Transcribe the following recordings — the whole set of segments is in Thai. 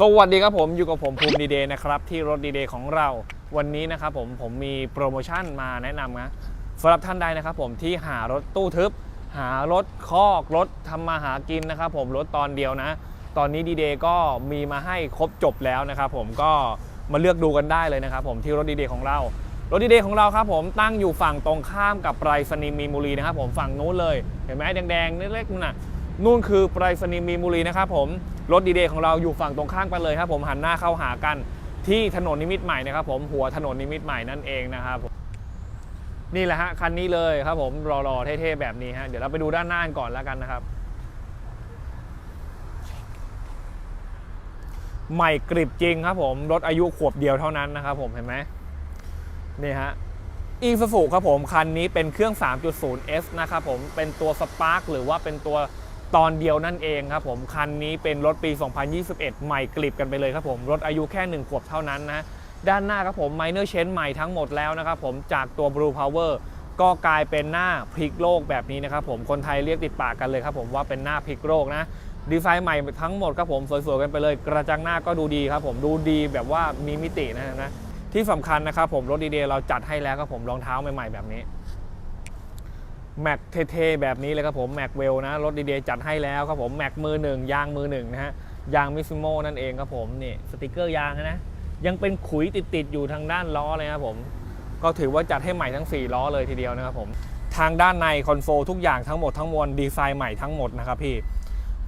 สวัสดีครับผมอยู่กับผมภูมิดีเดย์นะครับที่รถดีเดย์ของเราวันนี้นะครับผมผมมีโปรโมชั่นมาแนะนำนะสำหรับท่านใดนะครับผมที่หารถตู้ทึบ หารถคอกรถทำมาหากินนะครับผมรถตอนเดียวนะ ตอนนี้ดีเดย์ก็มีมาให้ครบจบแล้วนะครับผมก็มาเลือกดูกันได้เลยนะครับผมที่รถดีเดย์ของเรา รถดีเดย์ของเราครับผมตั้งอยู่ฝั่งตรงข้ามกับไปรษณีย์มีนบุรีนะครับผมฝั่งนู้นเลยเห็นไหมแดงๆเล็กๆนู่นน่ะ นู่นคือไปรษณีย์มีนบุรีนะครับผมรถดีเดย์ของเราอยู่ฝั่งตรงข้ามกันเลยครับผมหันหน้าเข้าหากันที่ถนนนิมิตรใหม่นะครับผมหัวถนนนิมิตรใหม่นั่นเองนะครับผมนี่แหละฮะคันนี้เลยครับผมรอๆเท่ๆแบบนี้ฮะเดี๋ยวเราไปดูด้านหน้ากันก่อนแล้วกันนะครับ ใหม่กริบจริงครับผมรถอายุขวบเดียวเท่านั้นนะครับผมเห็นไหมนี่ฮะอีซูซูครับผมคันนี้เป็นเครื่อง 3.0S นะครับผมเป็นตัวสปาร์หรือว่าเป็นตัว ตอนเดียวนั่นเองครับผม คันนี้เป็นรถปี 2021 ใหม่กริบกันไปเลยครับผม รถอายุแค่ 1 ขวบเท่านั้นนะ ด้านหน้าครับผม Minor Change ใหม่ทั้งหมดแล้วนะครับผมจากตัว Blue Power ก็กลายเป็นหน้าพลิกโลกแบบนี้นะครับผมคนไทยเรียกติดปากกันเลยครับผมว่าเป็นหน้าพลิกโลกนะดีไซน์ใหม่ทั้งหมดครับผมสวยๆกันไปเลย กระจังหน้าก็ดูดีครับผมดูดีแบบว่ามีมิตินะนะที่สำคัญนะครับผมรถดีเดย์เราจัดให้แล้วครับผมรองเท้าใหม่ๆแบบนี้ แม็กเท่ๆแบบนี้เลยครับผมแม็กเวลนะรถดีเดจัดให้แล้วครับผมแม็กมือหนึ่งยางมือหนึ่งนะฮะยางมิซูโม่นั่นเองครับผมนี่สติกเกอร์ยางนะยังเป็นขุยติดๆอยู่ทางด้านล้อเลยครับผม ก็ถือว่าจัดให้ใหม่ทั้ง 4 ล้อเลยทีเดียวนะครับผมทางด้านในคอนโซลทุกอย่างทั้งหมดทั้งมวลดีไซน์ใหม่ทั้งหมดนะครับพี่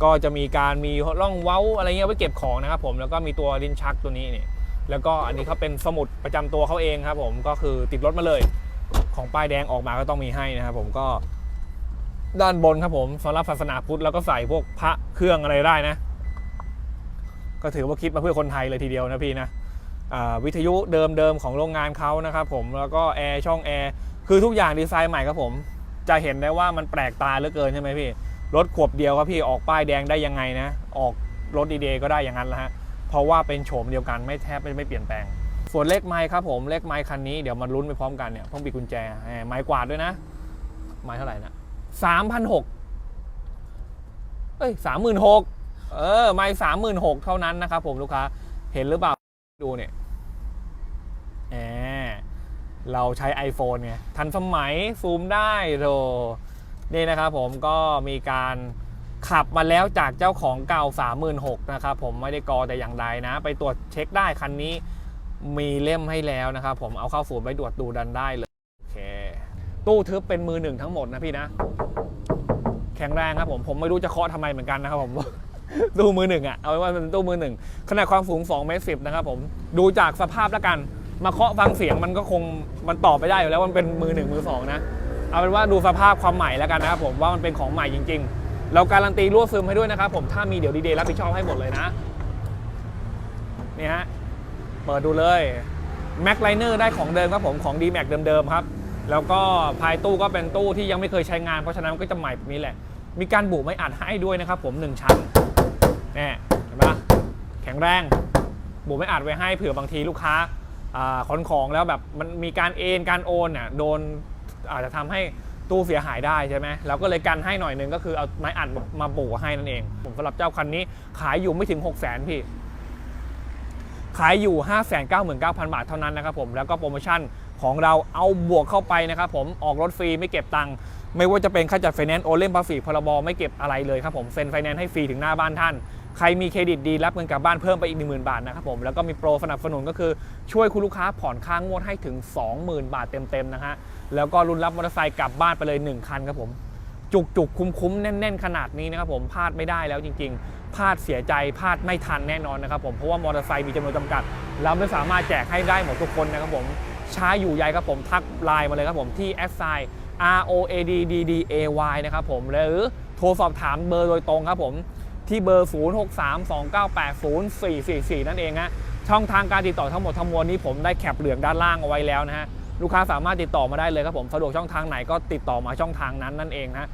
ก็จะมีการมีร่องเว้าอะไรเงี้ยไว้เก็บของนะครับผมแล้วก็มีตัวลิ้นชักตัวนี้นี่แล้วก็อันนี้เขาเป็นสมุดประจำตัวเขาเองครับผมก็คือติดรถมาเลย ของป้ายแดงออกมาก็ต้องมีให้นะครับผมก็ด้านบนครับผมสำหรับศาสนาพุทธแล้วก็ใส่พวกพระเครื่องอะไรได้นะ ก็ถือว่าคิดมาเพื่อคนไทยเลยทีเดียวนะพี่นะวิทยุเดิมๆของโรงงานเขานะครับผมแล้วก็แอร์ช่องแอร์คือทุกอย่างดีไซน์ใหม่ครับผม จะเห็นได้ว่ามันแปลกตาเหลือเกินใช่ไหมพี่รถขวบเดียวครับพี่ออกป้ายแดงได้ยังไงนะ ออกรถดีเดย์ก็ได้อย่างนั้นละฮะเพราะว่าเป็นโฉมเดียวกันไม่แทบไม่ไม่เปลี่ยนแปลง ส่วนเลขไม้ครับผมเลขไม้คันนี้เดี๋ยวมาลุ้นไปพร้อมกันเนี่ยต้องปิดกุญแจแหมไม้กวาดด้วยนะ ไม้เท่าไหร่นะสามพันหกเอ้ยสามหมื่นหกเออไม้สามหมื่นหกเท่านั้นนะครับผมลูกค้าเห็นหรือเปล่าดูเนี่ยแหมเราใช้ iPhone ไงทันสมัยซูมได้โธนี่นะครับผมก็มีการขับมาแล้วจากเจ้าของเก่า 36,000นะครับผมไม่ได้กอแต่อย่างใดนะ ไปตรวจเช็คได้คันนี้ มีเล่มให้แล้วนะครับผมเอาเข้าศูนไปตรวจดูดันได้เลยโอเคตู้ทึบเป็นมือหนึ่งทั้งหมดนะพี่นะ แข็งแรงครับผมผมไม่รู้จะเคาะทำไมเหมือนกันนะครับผมตู้มือหนึ่งอะเอาไว้ว่าเป็นตู้มือหนึ่งขนาดความสูง2เมตรสินะครับผมดูจากสภาพแล้วกัน มาเคาะฟังเสียงมันก็คงมันตอบไปได้อยู่แล้วมันเป็นมือหนึ่งมือสองนะเอาเป็นว่าดูสภาพความใหม่แล้วกันนะครับผมว่ามันเป็นของใหม่จริง ๆ เราการันตีรั่วซึมให้ด้วยนะครับผมถ้ามีเดี๋ยวดีเดย์รับผิดชอบให้หมดเลยนะนี่ฮะ เปิดดูเลยแม็กไลเนอร์ได้ของเดิมครับผมของ d m a x เดิมๆครับ แล้วก็ภายตู้ก็เป็นตู้ที่ยังไม่เคยใช้งาน เพราะฉะนั้นก็จะใหม่แบบนี้แหละ มีการบุไม่อัดให้ด้วยนะครับผม 1 ชั้นนี่เห็นปะแข็งแรง บุไม่อัดไว้ให้เผื่อบางทีลูกค้าขนของแล้วแบบมันมีการเอ็นการโอนน่ะโดนอาจจะทำให้ตู้เสียหายได้ใช่ไหมเราก็เลยกันให้หน่อยหนึงก็คือเอาไม้อัดมาปูให้นั่นเอง ผมสำหรับเจ้าคันนี้ขายอยู่ไม่ถึง 6 0 0 0 0 0พี่ ขายอยู่ 599,000 บาทเท่านั้นนะครับผมแล้วก็โปรโมชั่นของเราเอาบวกเข้าไปนะครับผมออกรถฟรีไม่เก็บตังค์ไม่ว่าจะเป็นค่าจัดไฟแนนซ์โอเล่นภาษีพรบไม่เก็บอะไรเลยครับผมเซ็นไฟแนนซ์ให้ฟรีถึงหน้าบ้านท่าน ใครมีเครดิตดีรับเงินกลับบ้านเพิ่มไปอีก 10,000 บาทนะครับผมแล้วก็มีโปรสนับสนุนก็คือช่วยคุณลูกค้าผ่อนค่างวดให้ถึง 20,000 บาทเต็มๆนะฮะแล้วก็รุ่นรับมอเตอร์ไซค์กลับบ้านไปเลย 1 คันครับผมจุกจุกคุ้มคุ้มๆแน่น ๆ ขนาดนี้นะครับผมพลาดไม่ได้แล้วจริง ๆ พลาดเสียใจพลาดไม่ทันแน่นอนนะครับผมเพราะว่ามอเตอร์ไซค์มีจำนวนจำกัด เราไม่สามารถแจกให้ได้หมดทุกคนนะครับผมช้าอยู่ใยครับผมทักไลน์มาเลยครับผมที่ s i r o a d d d a y นะครับผมหรือโทรสอบถามเบอร์โดยตรงครับผมที่เบอร์ 0632980444 นั่นเองฮะช่องทางการติดต่อทั้งหมดทั้งมวลนี้ผมได้แคปเหลืองด้านล่างเอาไว้แล้วนะฮะลูกค้าสามารถติดต่อมาได้เลยครับผมสะดวกช่องทางไหนก็ติดต่อมาช่องทางนั้นนั่นเองนะ